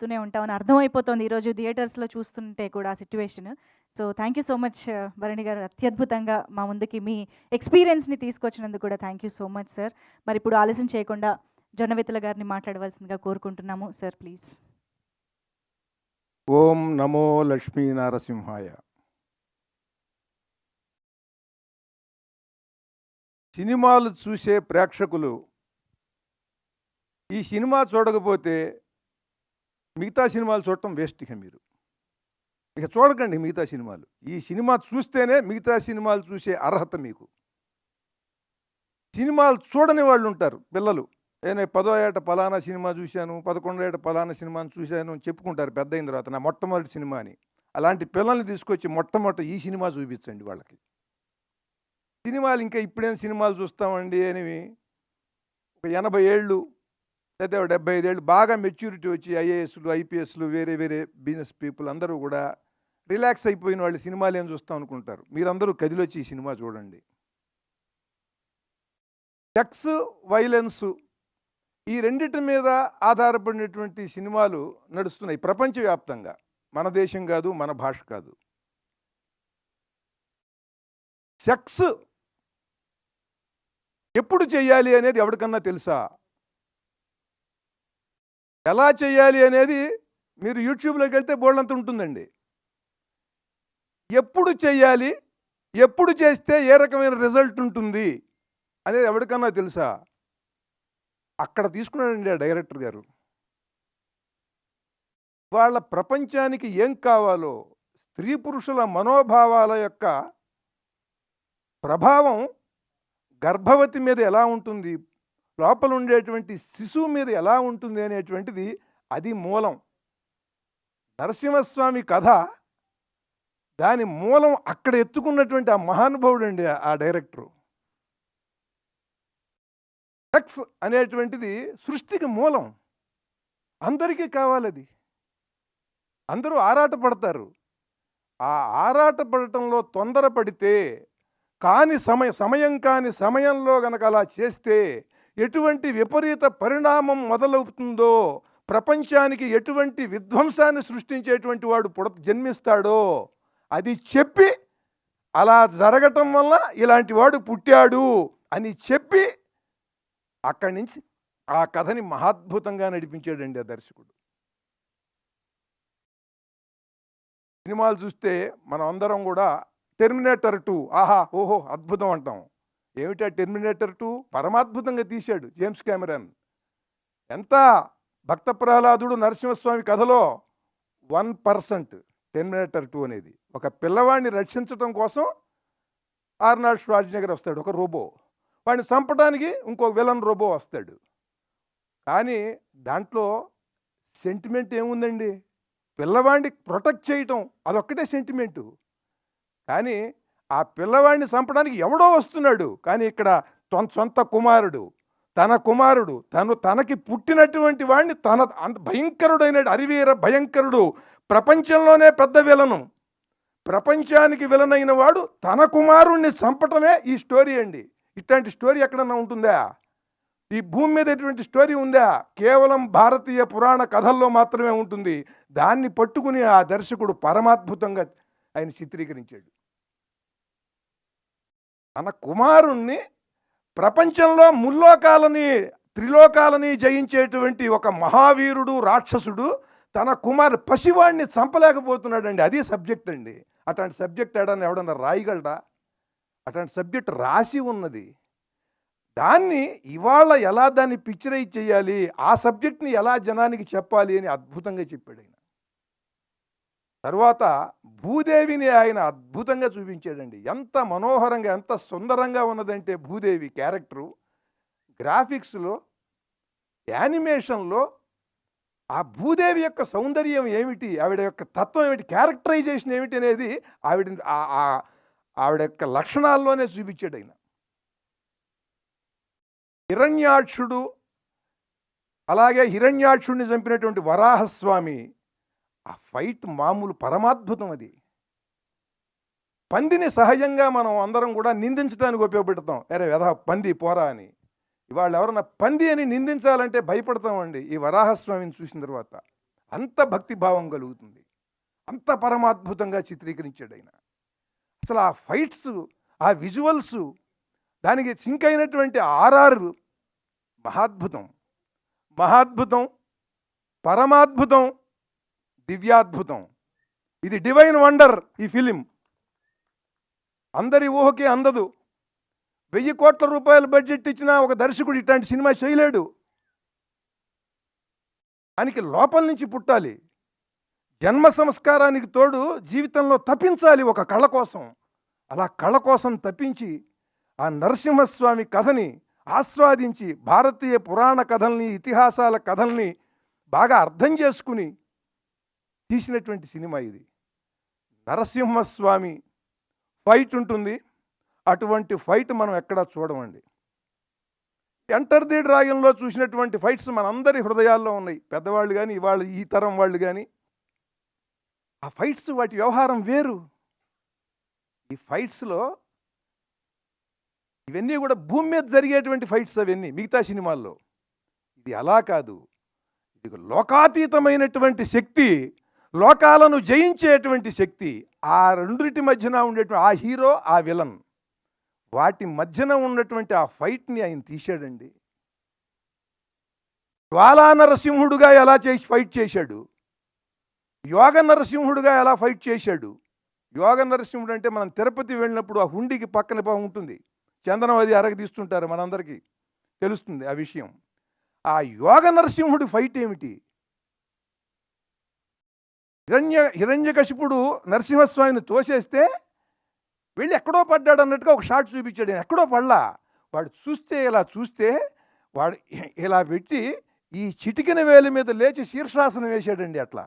తూనే ఉంటామని అర్థమైపోతోంది ఈరోజు థియేటర్స్‌లో చూస్తుంటే కూడా ఆ so, thank you so much uh, Bharani గారు. అత్యద్భుతంగా మా ముందుకి మీ ఎక్స్‌పీరియన్స్‌ని తీసుకొచ్చినందుకు కూడా thank you so much sir. మరి ఇప్పుడు ఆలస్యం చేయకుండా జొన్నవిత్తుల గారిని మాట్లాడవలసిందిగా కోరుకుంటున్నాము. Sir please. ఓం నమో లక్ష్మీ నారసింహాయ సినిమాలు చూసే ప్రేక్షకులు ఈ సినిమా చూడకపోతే మిగతా సినిమాలు చూడటం వేస్ట్ ఇక మీరు. ఇక చూడకండి మిగతా సినిమాలు. ఈ సినిమా చూస్తేనే మిగతా సినిమాలు చూసే అర్హత మీకు. సినిమాలు చూడని వాళ్ళు ఉంటారు పిల్లలు. నేను పదో ఏట పలానా సినిమా చూశాను పదకొండో ఏట పలానా సినిమాని చూశాను అని చెప్పుకుంటారు పెద్ద అయిన తర్వాత నా మొట్టమొదటి సినిమా అని. అలాంటి పిల్లల్ని తీసుకొచ్చి మొట్టమొదటి ఈ సినిమా చూపించండి వాళ్ళకి. సినిమాలు ఇంకా ఇప్పుడేం సినిమాలు చూస్తామండి అని ఒక ఎనభై ఏళ్ళు లేదా డెబ్బై ఐదేళ్ళు బాగా మెచ్యూరిటీ వచ్చి ఐఏఎస్లు ఐపీఎస్లు వేరే వేరే బిజినెస్ పీపుల్ అందరూ కూడా రిలాక్స్ అయిపోయిన వాళ్ళు సినిమాలు ఏం చూస్తాం అనుకుంటారు. మీరందరూ కదిలొచ్చి ఈ సినిమా చూడండి. సెక్స్ వైలెన్సు ఈ రెండిటి మీద ఆధారపడినటువంటి సినిమాలు నడుస్తున్నాయి ప్రపంచవ్యాప్తంగా. మన దేశం కాదు మన భాష కాదు. సెక్స్ ఎప్పుడు చేయాలి అనేది ఎవరికన్నా తెలుసా? ఎలా చేయాలి అనేది మీరు యూట్యూబ్లోకి వెళ్తే బోల్డంత ఉంటుందండి. ఎప్పుడు చేయాలి ఎప్పుడు చేస్తే ఏ రకమైన రిజల్ట్ ఉంటుంది అనేది ఎవరికన్నా తెలుసా? అక్కడ తీసుకున్నాడండి ఆ డైరెక్టర్ గారు. వాళ్ళ ప్రపంచానికి ఏం కావాలో స్త్రీ పురుషుల మనోభావాల యొక్క ప్రభావం గర్భవతి మీద ఎలా ఉంటుంది? లోపల ఉండేటువంటి శిశువు మీద ఎలా ఉంటుంది అనేటువంటిది అది మూలం. నరసింహస్వామి కథ దాని మూలం అక్కడ ఎత్తుకున్నటువంటి ఆ మహానుభావుడు అండి ఆ డైరెక్టరు. సెక్స్ అనేటువంటిది సృష్టికి మూలం. అందరికీ కావాలది. అందరూ ఆరాటపడతారు. ఆ ఆరాటపడటంలో తొందరపడితే కాని సమయ సమయం కాని సమయంలో గనక అలా చేస్తే ఎటువంటి విపరీత పరిణామం మొదలవుతుందో ప్రపంచానికి ఎటువంటి విధ్వంసాన్ని సృష్టించేటువంటి వాడు పుడ జన్మిస్తాడో అది చెప్పి అలా జరగటం వల్ల ఇలాంటి వాడు పుట్టాడు అని చెప్పి అక్కడి నుంచి ఆ కథని మహాద్భుతంగా నడిపించాడండి ఆ దర్శకుడు. సినిమాలు చూస్తే మనం అందరం కూడా టెర్మినేటర్ టూ ఆహా ఓహో అద్భుతం అంటాం. ఏమిటా టెర్మినేటర్ టూ? పరమాద్భుతంగా తీశాడు జేమ్స్ కెమెరాన్. ఎంత భక్త ప్రహ్లాదుడు నరసింహస్వామి కథలో? వన్ పర్సెంట్ టెర్మినేటర్ టూ అనేది. ఒక పిల్లవాడిని రక్షించడం కోసం ఆర్నాడ్ ష్వార్జ్నగర్ వస్తాడు ఒక రోబో. వాడిని చంపడానికి ఇంకో విలన్ రోబో వస్తాడు. కానీ దాంట్లో సెంటిమెంట్ ఏముందండి? పిల్లవాడిని ప్రొటెక్ట్ చేయటం అదొక్కటే సెంటిమెంటు. కానీ ఆ పిల్లవాడిని చంపడానికి ఎవడో వస్తున్నాడు. కానీ ఇక్కడ తన సొంత కుమారుడు తన కుమారుడు తను తనకి పుట్టినటువంటి వాడిని తన అంత భయంకరుడైన అరివీర భయంకరుడు ప్రపంచంలోనే పెద్ద విలను. ప్రపంచానికి విలనైన వాడు తన కుమారుణ్ణి చంపటమే ఈ స్టోరీ అండి. ఇట్లాంటి స్టోరీ ఎక్కడన్నా ఉంటుందా? ఈ భూమి మీద ఎటువంటి స్టోరీ ఉందా? కేవలం భారతీయ పురాణ కథల్లో మాత్రమే ఉంటుంది. దాన్ని పట్టుకుని ఆ దర్శకుడు పరమాద్భుతంగా ఆయన చిత్రీకరించాడు. తన కుమారుణ్ణి ప్రపంచంలో ముల్లోకాలని త్రిలోకాలని జయించేటువంటి ఒక మహావీరుడు రాక్షసుడు తన కుమారు పసివాడిని చంపలేకపోతున్నాడండి. అది సబ్జెక్ట్ అండి. అట్లాంటి సబ్జెక్ట్ ఏడన్నా ఎవడన్నా రాయగలడా? అట్లాంటి సబ్జెక్ట్ రాసి ఉన్నది. దాన్ని ఇవాళ ఎలా దాన్ని పిక్చరైజ్ చేయాలి? ఆ సబ్జెక్ట్ని ఎలా జనానికి చెప్పాలి అని అద్భుతంగా చెప్పాడు ఆయన. తర్వాత భూదేవిని ఆయన అద్భుతంగా చూపించాడండి. ఎంత మనోహరంగా ఎంత సుందరంగా ఉన్నదంటే భూదేవి క్యారెక్టరు. గ్రాఫిక్స్లో యానిమేషన్లో ఆ భూదేవి యొక్క సౌందర్యం ఏమిటి ఆవిడ యొక్క తత్వం ఏమిటి క్యారెక్టరైజేషన్ ఏమిటి అనేది ఆవిడ ఆ- ఆవిడ యొక్క లక్షణాల్లోనే చూపించాడు ఆయన. హిరణ్యాక్షుడు అలాగే హిరణ్యాక్షుడిని చంపినటువంటి వరాహస్వామి ఆ ఫైట్ మామూలు పరమాద్భుతం అది. పందిని సహజంగా మనం అందరం కూడా నిందించడానికి ఉపయోగపెడతాం. అరే వెధ పంది పోరా అని. ఇవాళ ఎవరన్నా పంది అని నిందించాలంటే భయపడతామండి ఈ వరాహస్వామిని చూసిన తర్వాత. అంత భక్తిభావం కలుగుతుంది. అంత పరమాద్భుతంగా చిత్రీకరించాడు ఆయన. అసలు ఆ ఫైట్స్ ఆ విజువల్స్ దానికి సింక్ అయినటువంటి ఆర్ఆర్ మహాద్భుతం. మహాద్భుతం పరమాద్భుతం దివ్యాద్భుతం. ఇది డివైన్ వండర్ ఈ ఫిలిం. అందరి ఊహకి అందదు. వెయ్యి కోట్ల రూపాయల బడ్జెట్ ఇచ్చిన ఒక దర్శకుడు ఇట్లాంటి సినిమా చేయలేడు. దానికి లోపల నుంచి పుట్టాలి. జన్మ సంస్కారానికి తోడు జీవితంలో తప్పించాలి ఒక కళ కోసం. అలా కళ కోసం తప్పించి ఆ నరసింహస్వామి కథని ఆస్వాదించి భారతీయ పురాణ కథల్ని ఇతిహాసాల కథల్ని బాగా అర్థం చేసుకుని తీసినటువంటి సినిమా ఇది. నరసింహస్వామి ఫైట్ ఉంటుంది. అటువంటి ఫైట్ మనం ఎక్కడా చూడమండి. ఎంటర్ ది డ్రాగన్లో చూసినటువంటి ఫైట్స్ మనందరి హృదయాల్లో ఉన్నాయి. పెద్దవాళ్ళు కానీ ఇవాళ ఈ తరం వాళ్ళు కానీ ఆ ఫైట్స్ వాటి వ్యవహారం వేరు. ఈ ఫైట్స్లో ఇవన్నీ కూడా భూమి మీద జరిగేటువంటి ఫైట్స్ అవన్నీ మిగతా సినిమాల్లో. ఇది అలా కాదు. ఇది లోకాతీతమైనటువంటి శక్తి లోకాలను జయించేటువంటి శక్తి ఆ రెండింటి మధ్యన ఉండేటువంటి ఆ హీరో ఆ విలన్. వాటి మధ్యన ఉన్నటువంటి ఆ ఫైట్ని ఆయన తీశాడండి. జ్వాలా నరసింహుడుగా ఎలా చేసి ఫైట్ చేశాడు? యోగ నరసింహుడుగా ఎలా ఫైట్ చేశాడు? యోగ నరసింహుడు అంటే మనం తిరుపతి వెళ్ళినప్పుడు ఆ హుండీకి పక్కన పా- ఉంటుంది. చందనం అది అరగదీస్తుంటారు మనందరికీ. తెలుస్తుంది ఆ విషయం. ఆ యోగ నరసింహుడి ఫైట్ ఏమిటి? హిరణ్య హిరణ్యకశిపుడు నరసింహస్వామిని తోసేస్తే వెళ్ళి ఎక్కడో పడ్డాడు అన్నట్టుగా ఒక షాట్ చూపించాడు ఎక్కడో పడలా. వాడు చూస్తే ఇలా చూస్తే వాడు ఇలా పెట్టి ఈ చిటికిన వేలు మీద లేచి శీర్షాసనం వేసాడండి అట్లా.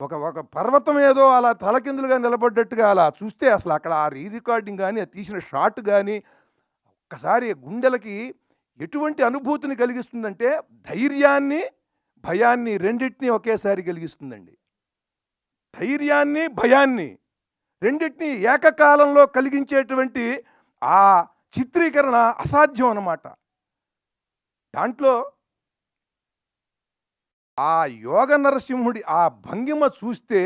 ఒక ఒక పర్వతం ఏదో అలా తలకిందులుగా నిలబడ్డట్టుగా అలా చూస్తే అసలు అక్కడ ఆ రీ రికార్డింగ్ కానీ తీసిన షాట్ కానీ ఒక్కసారి గుండెలకి ఎటువంటి అనుభూతిని కలిగిస్తుందంటే ధైర్యాన్ని భయాన్ని రెండింటినీ ఒకేసారి కలిగిస్తుందండి. ధైర్యాన్ని భయాన్ని రెండింటినీ ఏకకాలంలో కలిగించేటువంటి ఆ చిత్రీకరణ అసాధ్యం అన్నమాట. దాంట్లో ఆ యోగ నరసింహుడి ఆ భంగిమ చూస్తే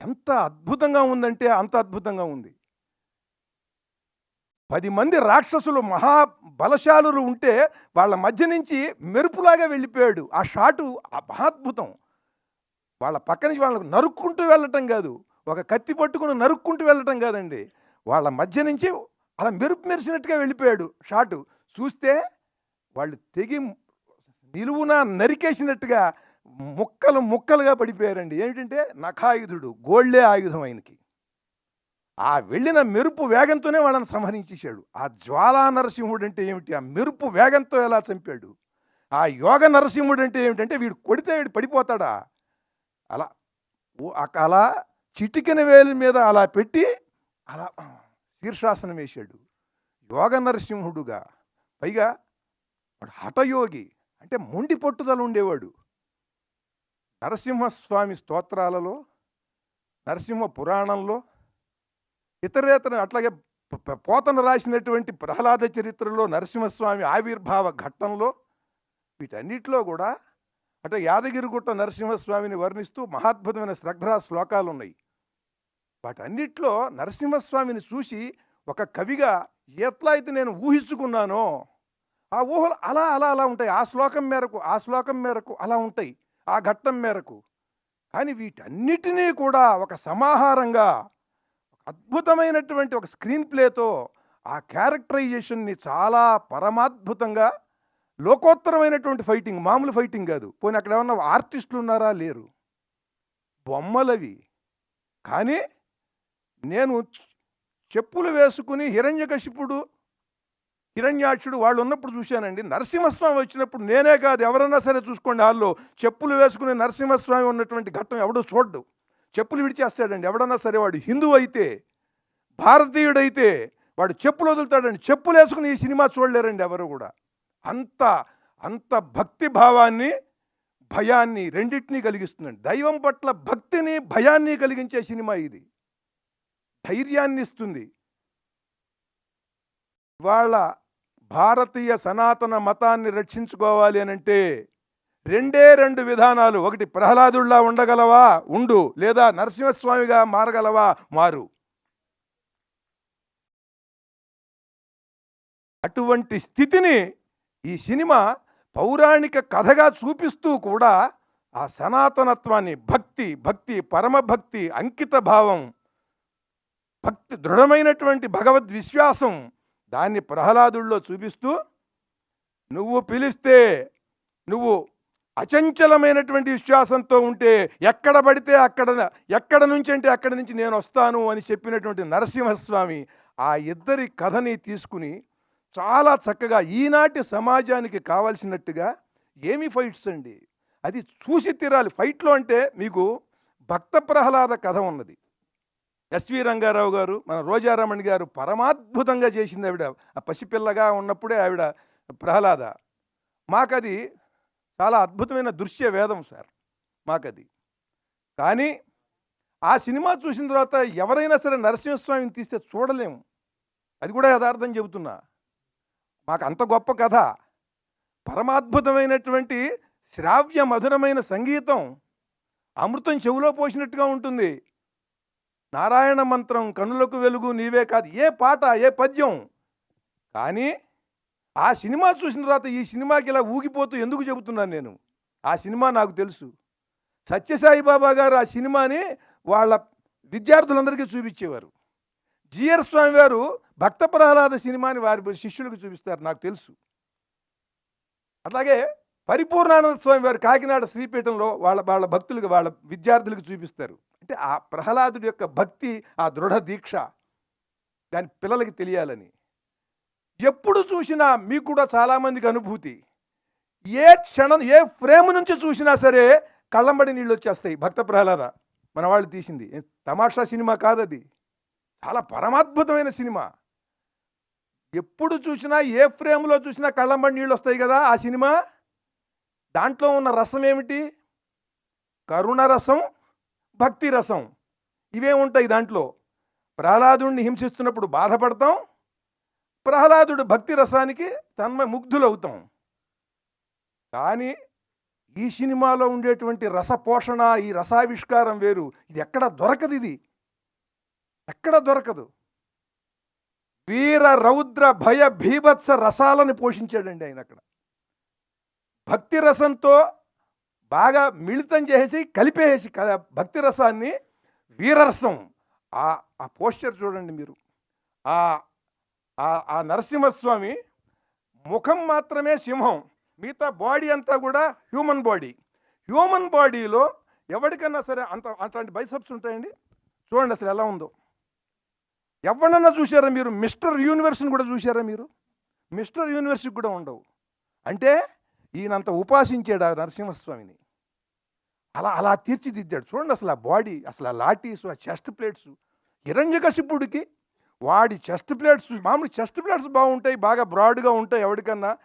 ఎంత అద్భుతంగా ఉందంటే అంత అద్భుతంగా ఉంది. పది మంది రాక్షసులు మహా బలశాలురు ఉంటే వాళ్ళ మధ్య నుంచి మెరుపులాగా వెళ్ళిపోయాడు. ఆ షాటు ఆ మహాద్భుతం వాళ్ళ పక్క నుంచి వాళ్ళకు నరుక్కుంటూ వెళ్ళటం కాదు. ఒక కత్తి పట్టుకుని నరుక్కుంటూ వెళ్ళటం కాదండి. వాళ్ళ మధ్య నుంచి అలా మెరుపు మెరిసినట్టుగా వెళ్ళిపోయాడు. షాటు చూస్తే వాళ్ళు తెగి నిలువున నరికేసినట్టుగా ముక్కలు ముక్కలుగా పడిపోయారండి. ఏమిటంటే నఖాయుధుడు గోళ్ళే ఆయుధం ఆయనకి. ఆ వెళ్ళిన మెరుపు వేగంతోనే వాళ్ళని సంహరించేశాడు. ఆ జ్వాలా నరసింహుడు అంటే ఏమిటి? ఆ మెరుపు వేగంతో ఎలా చంపాడు? ఆ యోగ నరసింహుడు అంటే ఏమిటంటే వీడు కొడితే వీడు పడిపోతాడా? అలా ఓ- అక- అలా చిటికిన వేలు మీద అలా పెట్టి అలా శీర్షాసనం వేశాడు. యోగ నరసింహుడుగా. పైగా వాడు హఠయోగి అంటే మొండి పట్టుదల ఉండేవాడు. నరసింహస్వామి స్తోత్రాలలో నరసింహ పురాణంలో ఇతరేతర అట్లాగే పోతను పోతన రాసినటువంటి ప్రహ్లాద చరిత్రలో నరసింహస్వామి ఆవిర్భావ ఘట్టంలో వీటన్నిటిలో కూడా అంటే యాదగిరిగుట్ట నరసింహస్వామిని వర్ణిస్తూ మహాద్భుతమైన శ్రద్ధా శ్లోకాలు ఉన్నాయి వాటన్నిటిలో నరసింహస్వామిని చూసి ఒక కవిగా ఎట్లా అయితే నేను ఊహించుకున్నానో ఆ ఊహలు అలా అలా అలా ఉంటాయి. ఆ శ్లోకం మేరకు ఆ శ్లోకం మేరకు అలా ఉంటాయి. ఆ ఘట్టం మేరకు. కానీ వీటన్నిటినీ కూడా ఒక సమాహారంగా అద్భుతమైనటువంటి ఒక స్క్రీన్ ప్లేతో ఆ క్యారెక్టరైజేషన్ని చాలా పరమాద్భుతంగా లోకోత్తరమైనటువంటి ఫైటింగ్ మామూలు ఫైటింగ్ కాదు. పోనీ అక్కడ ఏమన్నా ఆర్టిస్టులు ఉన్నారా? లేరు. బొమ్మలవి. కానీ నేను చెప్పులు వేసుకుని హిరణ్యకశిపుడు హిరణ్యాక్షుడు వాళ్ళు ఉన్నప్పుడు చూశానండి. నరసింహస్వామి వచ్చినప్పుడు నేనే కాదు. ఎవరన్నా సరే చూసుకోండి వాళ్ళు చెప్పులు వేసుకుని నరసింహస్వామి ఉన్నటువంటి ఘట్టం ఎవడో చూడ్డు. చెప్పులు విడిచేస్తాడండి. ఎవడన్నా సరే వాడు హిందువు అయితే భారతీయుడైతే వాడు చెప్పులు వదులుతాడండి. చెప్పులు వేసుకుని ఈ సినిమా చూడలేరండి ఎవరు కూడా. అంత అంత భక్తి భావాన్ని భయాన్ని రెండింటినీ కలిగిస్తుందండి. దైవం పట్ల భక్తిని భయాన్ని కలిగించే సినిమా ఇది. ధైర్యాన్ని ఇస్తుంది. ఇవాళ భారతీయ సనాతన మతాన్ని రక్షించుకోవాలి అని అంటే రెండే రెండు విధానాలు. ఒకటి ప్రహ్లాదుల్లా ఉండగలవా? ఉండు. లేదా నరసింహస్వామిగా మారగలవా? మారు. అటువంటి స్థితిని ఈ సినిమా పౌరాణిక కథగా చూపిస్తూ కూడా ఆ సనాతనత్వాన్ని భక్తి భక్తి పరమభక్తి అంకిత భావం భక్తి దృఢమైనటువంటి భగవద్ విశ్వాసం దాన్ని ప్రహ్లాదుల్లో చూపిస్తూ నువ్వు పిలిస్తే నువ్వు అచంచలమైనటువంటి విశ్వాసంతో ఉంటే ఎక్కడ పడితే అక్కడ ఎక్కడ నుంచి అంటే అక్కడి నుంచి నేను వస్తాను అని చెప్పినటువంటి నరసింహస్వామి ఆ ఇద్దరి కథని తీసుకుని చాలా చక్కగా ఈనాటి సమాజానికి కావాల్సినట్టుగా ఏమి ఫైట్స్ అండి? అది చూసి తీరాలి. ఫైట్లో అంటే మీకు భక్త ప్రహ్లాద కథ ఉన్నది. ఎస్వి రంగారావు గారు మన రోజారమణి గారు పరమాద్భుతంగా చేసింది ఆవిడ. ఆ పసిపిల్లగా ఉన్నప్పుడే ఆవిడ ప్రహ్లాద. మాకది చాలా అద్భుతమైన దృశ్య వేదం సార్. మాకది. కానీ ఆ సినిమా చూసిన తర్వాత ఎవరైనా సరే నరసింహస్వామిని తీస్తే చూడలేము. అది కూడా యథార్థం చెబుతున్నా. మాకు అంత గొప్ప కథ. పరమాద్భుతమైనటువంటి శ్రావ్య మధురమైన సంగీతం అమృతం చెవులో పోసినట్టుగా ఉంటుంది. నారాయణ మంత్రం కనులకు వెలుగు నీవే కాదు ఏ పాట ఏ పద్యం. కానీ ఆ సినిమా చూసిన తర్వాత ఈ సినిమాకి ఇలా ఊగిపోతూ ఎందుకు చెబుతున్నాను నేను? ఆ సినిమా నాకు తెలుసు. సత్యసాయి బాబా గారు ఆ సినిమాని వాళ్ళ విద్యార్థులందరికీ చూపించేవారు. జిఆర్ స్వామి గారు భక్త ప్రహ్లాద సినిమాని వారి శిష్యులకు చూపిస్తారు నాకు తెలుసు. అట్లాగే పరిపూర్ణానంద స్వామి వారు కాకినాడ శ్రీపీఠంలో వాళ్ళ వాళ్ళ భక్తులకు వాళ్ళ విద్యార్థులకు చూపిస్తారు. అంటే ఆ ప్రహ్లాదుడి యొక్క భక్తి ఆ దృఢ దీక్ష దాని పిల్లలకి తెలియాలని. ఎప్పుడు చూసినా మీకు కూడా చాలామందికి అనుభూతి. ఏ క్షణం ఏ ఫ్రేమ్ నుంచి చూసినా సరే కళ్ళంబడి నీళ్ళు వచ్చేస్తాయి భక్త ప్రహ్లాద. మన వాళ్ళు తీసింది. ఏ తమాషా సినిమా కాదది. చాలా పరమాద్భుతమైన సినిమా. ఎప్పుడు చూసినా ఏ ఫ్రేమ్లో చూసినా కళ్ళంబడి నీళ్ళు వస్తాయి కదా ఆ సినిమా? దాంట్లో ఉన్న రసం ఏమిటి? కరుణ రసం భక్తి రసం. ఇవే ఉంటాయి దాంట్లో. ప్రహ్లాదుడిని హింసిస్తున్నప్పుడు బాధపడతాం. ప్రహ్లాదుడు భక్తి రసానికి తన్మ ముగ్ధులవుతాం. కానీ ఈ సినిమాలో ఉండేటువంటి రసపోషణ ఈ రసావిష్కారం వేరు. ఇది ఎక్కడ దొరకదు ఇది. ఎక్కడ దొరకదు. వీర రౌద్ర భయ భీభత్స రసాలను పోషించాడండి ఆయన అక్కడ. భక్తి రసంతో బాగా మిళితం చేసి కలిపేసి భక్తి రసాన్ని వీరరసం ఆ ఆ పోస్చర్ చూడండి మీరు. ఆ ఆ- ఆ నరసింహస్వామి ముఖం మాత్రమే సింహం మిగతా బాడీ అంతా కూడా హ్యూమన్ బాడీ. హ్యూమన్ బాడీలో ఎవరికన్నా సరే అంత అట్లాంటి బైసప్స్ ఉంటాయండి? చూడండి అసలు ఎలా ఉందో. ఎవరన్నా చూసారా మీరు? మిస్టర్ యూనివర్స్ని కూడా చూసారా మీరు? మిస్టర్ యూనివర్స్కి కూడా ఉండవు. అంటే ఈయనంత ఉపాసించాడు ఆ నరసింహస్వామిని? అలా అలా తీర్చిదిద్దాడు. చూడండి అసలు ఆ బాడీ అసలు ఆ లాటీస్ ఆ చెస్ట్ ప్లేట్స్. హిరణ్యకశిపుడికి వాడి చెస్ట్ ప్లేట్స్ మామూలు చెస్ట్ ప్లేట్స్ బాగుంటాయి బాగా బ్రాడ్గా ఉంటాయి ఎవరికన్నా.